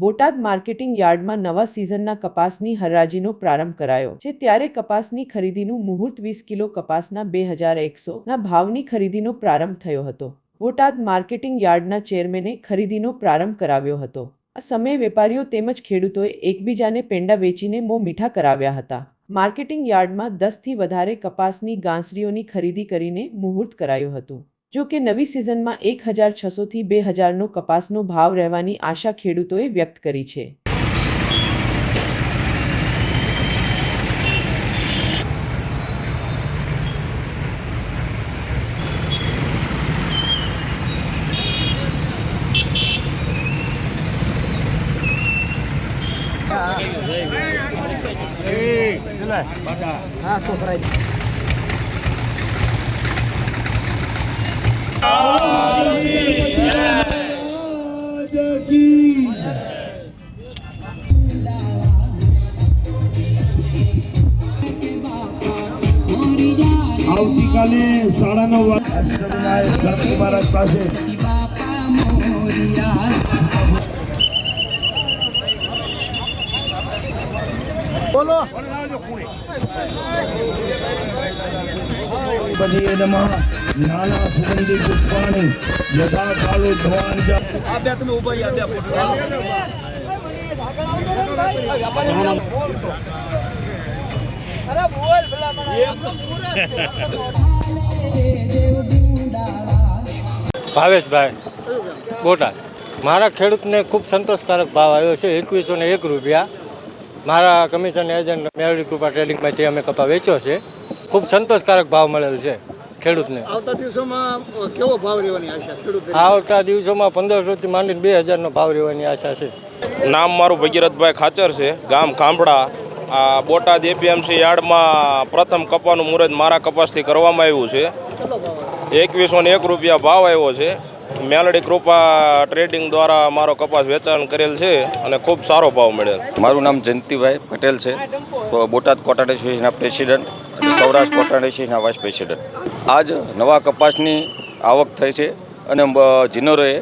Botad marketing યાર્ડમાં નવા સિઝનના કપાસની હરાજીનો પ્રારંભ કરાયો છે ત્યારે કપાસની ખરીદીનું મુહૂર્ત વીસ કિલો કપાસના બે હજાર એકસોના ભાવની ખરીદીનો પ્રારંભ થયો હતો. બોટાદ માર્કેટિંગ યાર્ડના ચેરમેને ખરીદીનો પ્રારંભ કરાવ્યો હતો. આ સમયે વેપારીઓ તેમજ ખેડૂતોએ એકબીજાને પેંડા વેચીને મો મીઠા કરાવ્યા હતા. માર્કેટિંગ યાર્ડમાં દસથી વધારે કપાસની ગાંસડીઓની ખરીદી કરીને મુહૂર્ત કરાયું હતું. જો કે નવી સિઝનમાં એક હજાર છસોથી બે હજારનો કપાસનો ભાવ રહેવાની આશા ખેડૂતોએ વ્યક્ત કરી છે. આવતીકાલે સાડા નવ વાગે મહારાજ પાસે બધી એનામાં નાના સુગંધી પુષ્પાણી યથા કાળો ધ્વાન જા ભાવેશભાઈ બોટાદ મારા ખેડૂતને ખૂબ સંતોષકારક ભાવ આવ્યો છે. એકવીસો ને એક રૂપિયા. મારા કમિશન એજન્ટ મેળવી કૃપા ટ્રેડિંગમાંથી અમે કપા વેચ્યો છે. ખૂબ સંતોષકારક ભાવ મળેલ છે ખેડૂતને. આવતા દિવસોમાં કેવો ભાવ રહેવાની આશા ખેડૂત આવતા દિવસોમાં પંદરસોથી માંડીને બે હજારનો ભાવ રહેવાની આશા છે. નામ મારું ભગીરથભાઈ ખાચર છે. ગામ ખાંભડા આ બોટાદ એપીએમસી યાર્ડમાં પ્રથમ કપાનું મુહૂર્ત મારા કપાસથી કરવામાં આવ્યું છે. એકવીસો ને એક રૂપિયા ભાવ આવ્યો છે. મેલડી કૃપા ટ્રેડિંગ દ્વારા મારો કપાસ વેચાણ કરેલ છે અને ખૂબ સારો ભાવ મળેલ. મારું નામ જયંતિભાઈ પટેલ છે. બોટાદ કોટાડ એસોસિએશનના પ્રેસિડન્ટ અને સૌરાષ્ટ્ર કોટાડ એસોસિએશનના વાઇસ પ્રેસિડન્ટ. આજ નવા કપાસની આવક થઈ છે અને જિનોરોએ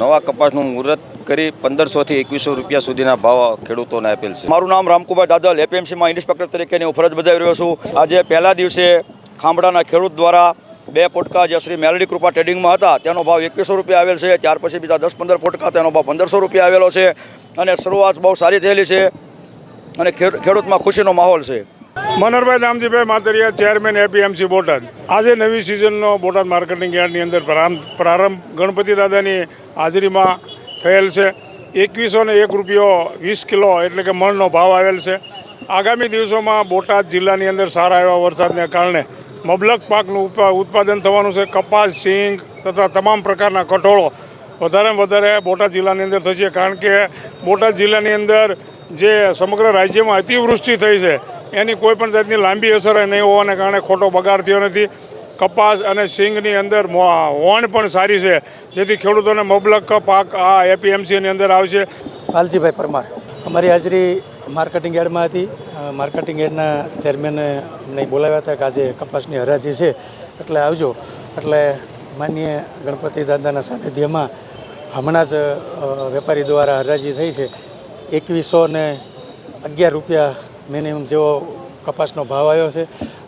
નવા કપાસનું મુહૂર્ત કરી પંદરસોથી એકવીસો રૂપિયા સુધીના ભાવ ખેડૂતોને આપેલ છે. મારું નામ રામકુભાઈ દાદલ એપીએમસીમાં ઇન્સ્પેક્ટર તરીકેની હું ફરજ બજાવી રહ્યો છું. આજે પહેલા દિવસે ખાંભડાના ખેડૂત દ્વારા બે પોટકા જે શ્રી મેલડી કૃપા ટ્રેડિંગમાં હતા તેનો ભાવ એકવીસો રૂપિયા આવેલ છે. ત્યાર પછી બીજા દસ પંદર પોટકા તેનો ભાવ પંદરસો રૂપિયા આવેલો છે. અને શરૂઆત બહુ સારી થયેલી છે અને ખેડ- ખેડૂતમાં ખુશીનો માહોલ છે. Manoharbhai Ramjibhai Matariya chairman APMC Botad. આજે નવી સિઝનનો બોટાદ માર્કેટિંગ યાર્ડની અંદર પ્રારંભ પ્રારંભ. ગણપતિ દાદાની હાજરીમાં થયેલ છે. એકવીસો ને એક રૂપિયો વીસ કિલો એટલે કે મણનો ભાવ આવેલ છે. આગામી દિવસોમાં બોટાદ જિલ્લાની અંદર સારા એવા વરસાદને કારણે મબલક પાકનું ઉત્પા- ઉત્પાદન થવાનું છે. કપાસ, સિંગ તથા તમામ પ્રકારના કઠોળો વધારે વધારે બોટાદ જિલ્લાની અંદર થશે. કારણ કે બોટાદ જિલ્લાની અંદર જે સમગ્ર રાજ્યમાં અતિવૃષ્ટિ થઈ છે, એની કોઈ પણ જાતની લાંબી અસર નહીં હોવાને કારણે ખોટો બગાડ થયો નથી. કપાસ અને સિંગની અંદર વણ પણ સારી છે. જેથી ખેડૂતોને મબલક પાક આ એપીએમસીની અંદર આવશે. પાલજીભાઈ પરમાર, અમારી હાજરી માર્કેટિંગ યાર્ડમાં હતી. માર્કેટિંગ યાર્ડના ચેરમેને અમને બોલાવ્યા હતા કે આજે કપાસની હરાજી છે. એટલે આવજો. એટલે માન્ય ગણપતિ દાદાના સાનિધ્યમાં હમણાં જ વેપારી દ્વારા હરાજી થઈ છે. એકવીસો ને અગિયાર રૂપિયા મિનિમમ જેવો કપાસનો ભાવ આવ્યો છે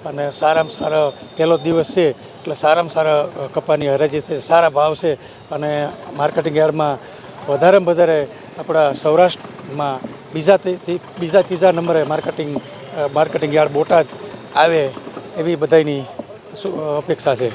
અને સારામાં સારો પહેલો દિવસ છે, એટલે સારામાં સારા કપાસની હરાજી થઈ, સારા ભાવ છે અને માર્કેટિંગ યાર્ડમાં વધારેમાં વધારે આપણા સૌરાષ્ટ્રમાં બીજા બીજા ત્રીજા નંબરે માર્કેટિંગ માર્કેટિંગ યાર્ડ બોટાદ આવે એવી બધાની અપેક્ષા છે.